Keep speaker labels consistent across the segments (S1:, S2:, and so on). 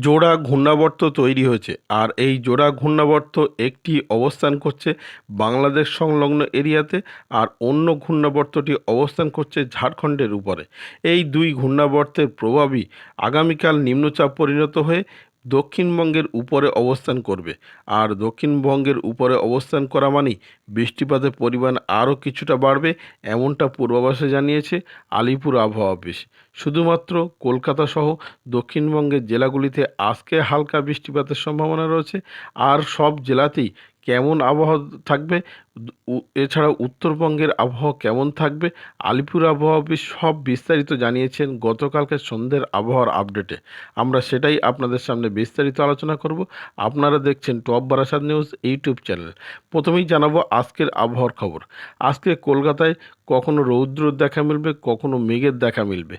S1: জোড়া ঘূর্ণাবর্ত তৈরি হয়েছে আর এই জোড়া ঘূর্ণাবর্ত একটি অবস্থান করছে বাংলাদেশ সংলগ্ন এরিয়াতে আর অন্য ঘূর্ণাবর্তটি অবস্থান করছে ঝাড়খণ্ডের উপরে। এই দুই ঘূর্ণাবর্তের প্রভাবই আগামীকাল নিম্নচাপ পরিণত হয়ে দক্ষিণবঙ্গের উপরে অবস্থান করবে। আর দক্ষিণবঙ্গের উপরে অবস্থান করা মানেই বৃষ্টিপাতের পরিমাণ আরও কিছুটা বাড়বে, এমনটা পূর্বাভাসে জানিয়েছে আলিপুর আবহাওয়া অফিস। শুধুমাত্র কলকাতা সহ দক্ষিণবঙ্গের জেলাগুলিতে আজকে হালকা বৃষ্টিপাতের সম্ভাবনা রয়েছে। আর সব জেলাতেই কেমন আবহাওয়া থাকবে এছাড়াও উত্তরবঙ্গের আবহাওয়া কেমন থাকবে? আলিপুর আবহাওয়া সব বিস্তারিত জানিয়েছেন গতকালকে সন্ধ্যের আবহাওয়ার আপডেটে। আমরা সেটাই আপনাদের সামনে বিস্তারিত আলোচনা করব। আপনারা দেখছেন top Barasat news YouTube channel. প্রথমেই জানাব আজকের আবহাওয়ার খবর। আজকে কলকাতায় কখনো রৌদ্র দেখা মিলবে, কখনো মেঘের দেখা মিলবে।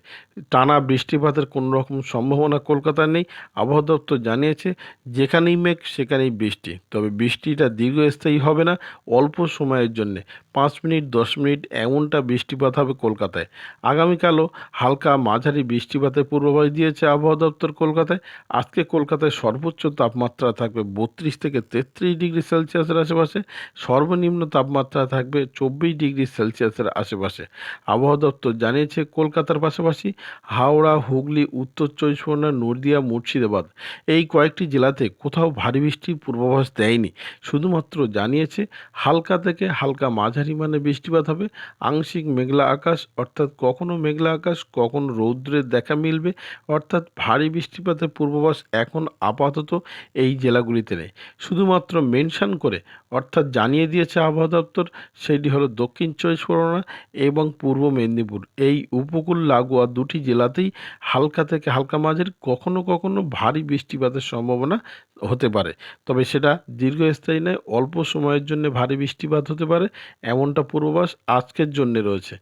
S1: টানা বৃষ্টিপাতের কোনো রকম সম্ভাবনা কলকাতায় নেই। আবহাওয়া দপ্তর জানিয়েছে, যেখানেই মেঘ, সেখানেই বৃষ্টি। তবে বৃষ্টিটা দীর্ঘস্থায়ী হবে না, অল্প সময়ের জন্যে। পাঁচ মিনিট, দশ মিনিট এমনটা বৃষ্টিপাত হবে কলকাতায়। আগামীকালও হালকা মাঝারি বৃষ্টিপাতের পূর্বাভাস দিয়েছে আবহাওয়া দপ্তর কলকাতায়। আজকে কলকাতায় সর্বোচ্চ তাপমাত্রা থাকবে বত্রিশ থেকে তেত্রিশ ডিগ্রি সেলসিয়াসের আশেপাশে। সর্বনিম্ন তাপমাত্রা থাকবে চব্বিশ ডিগ্রি সেলসিয়াসের আশেপাশে। আবহাওয়া দপ্তর জানিয়েছে কলকাতার পাশাপাশি হাওড়া, হুগলি, উত্তর চব্বিশ পরগনা, নদিয়া, মুর্শিদাবাদ এই কয়েকটি জেলাতে কোথাও ভারী বৃষ্টির পূর্বাভাস দেয়নি। শুধুমাত্র জানিয়েছে হালকা থেকে হালকা মাঝারি মানে বৃষ্টিপাত হবে। আংশিক মেঘলা আকাশ, অর্থাৎ কখনো মেঘলা আকাশ, কখনো রৌদ্রের দেখা মিলবে। অর্থাৎ ভারী বৃষ্টিপাতের পূর্বাভাস এখন আপাতত এই জেলাগুলিতে নেই। শুধুমাত্র মেনশন করে, অর্থাৎ জানিয়ে দিয়েছে আবহাওয়া দপ্তর, সেটি হলো দক্ষিণ চব্বিশ পরগনা এবং পূর্ব মেদিনীপুর। এই উপকূল লাগোয়া দুটি জেলাতেই হালকা থেকে হালকা মাঝের, কখনো কখনো ভারী বৃষ্টিপাতের সম্ভাবনা হতে পারে। তবে সেটা দীর্ঘস্থায়ী নয়, অল্প সময়ের জন্য ভারী বৃষ্টিপাত হতে পারে, এমনটা পূর্বাভাস আজকের জন্য রয়েছে।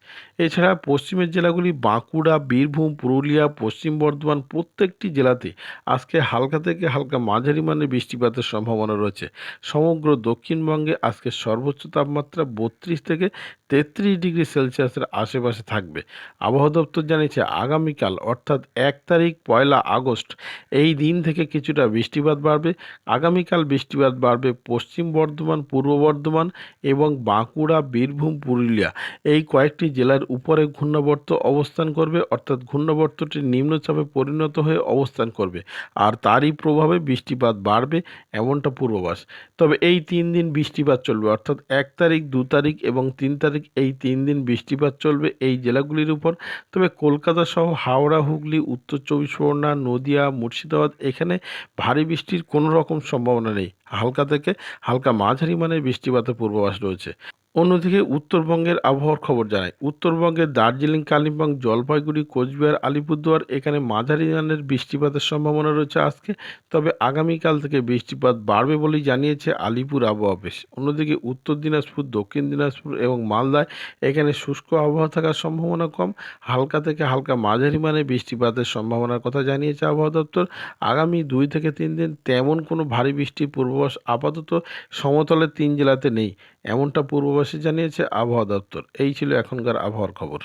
S1: এছাড়া পশ্চিমের জেলাগুলি বাঁকুড়া, বীরভূম, পুরুলিয়া, পশ্চিম বর্ধমান প্রত্যেকটি জেলাতে আজকে হালকা থেকে হালকা মাঝারি মানের বৃষ্টিপাতের সম্ভাবনা রয়েছে। সমগ্র দক্ষিণবঙ্গে আজকে সর্বোচ্চ তাপমাত্রা বত্রিশ থেকে তেত্রিশ ডিগ্রি সেলসিয়াসের আশেপাশে থাকবে। আবহাওয়া দপ্তর জানিয়েছে, আগামীকাল অর্থাৎ এক তারিখ পয়লা আগস্ট এই দিন থেকে কিছুটা বৃষ্টিপাত বাড়বে। আগামীকাল বৃষ্টিপাত বাড়বে পশ্চিম বর্ধমান, পূর্ব বর্ধমান এবং বাঁকুড়া, বীরভূম, পুরুলিয়া এই কয়েকটি জেলার উপরে ঘূর্ণাবর্ত অবস্থান করবে। অর্থাৎ ঘূর্ণাবর্তটি নিম্নচাপে পরিণত হয়ে অবস্থান করবে আর তারই প্রভাবে বৃষ্টিপাত বাড়বে এমনটা পূর্বাভাস। তবে এই তিন দিন বৃষ্টিপাত চলবে। অর্থাৎ এক তারিখ, দু তারিখ এবং তিন তারিখ এই তিন দিন বৃষ্টিপাত চলবে এই জেলাগুলির উপর। তবে কলকাতা সহ হাওড়া, হুগলি, উত্তর চব্বিশ পরগনা, নদিয়া, মুর্শিদাবাদ এখানে ভারী বৃষ্টির কোনো রকম সম্ভাবনা নেই। হালকা থেকে হালকা মাঝারি মানের বৃষ্টিপাতের পূর্বাভাস রয়েছে। অন্যদিকে উত্তরবঙ্গের আবহাওয়ার খবর জানায় উত্তরবঙ্গের দার্জিলিং, কালিম্পং, জলপাইগুড়ি, কোচবিহার, আলিপুরদুয়ার, এখানে মাঝারি মানের বৃষ্টিপাতের সম্ভাবনা রয়েছে আজকে। তবে আগামীকাল থেকে বৃষ্টিপাত বাড়বে বলেই জানিয়েছে আলিপুর আবহাওয়া অফিস। অন্যদিকে উত্তর দিনাজপুর, দক্ষিণ দিনাজপুর এবং মালদায় এখানে শুষ্ক আবহাওয়া থাকার সম্ভাবনা কম। হালকা থেকে হালকা মাঝারি মানে বৃষ্টিপাতের সম্ভাবনার কথা জানিয়েছে আবহাওয়া দপ্তর। আগামী দুই থেকে তিন দিন তেমন কোনো ভারী বৃষ্টির পূর্বাভাস আপাতত সমতলের তিন জেলাতে নেই। এমনটা পূর্ববাসী জানিয়েছে আবহাওয়া দপ্তর। এই ছিল এখনকার আবহাওয়ার খবর।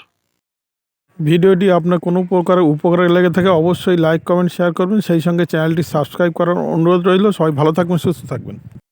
S2: ভিডিওটি আপনার কোনো প্রকার উপকারে লেগে থাকে অবশ্যই লাইক, কমেন্ট, শেয়ার করবেন। সেই সঙ্গে চ্যানেলটি সাবস্ক্রাইব করার অনুরোধ রইল। সবাই ভালো থাকবেন, সুস্থ থাকবেন।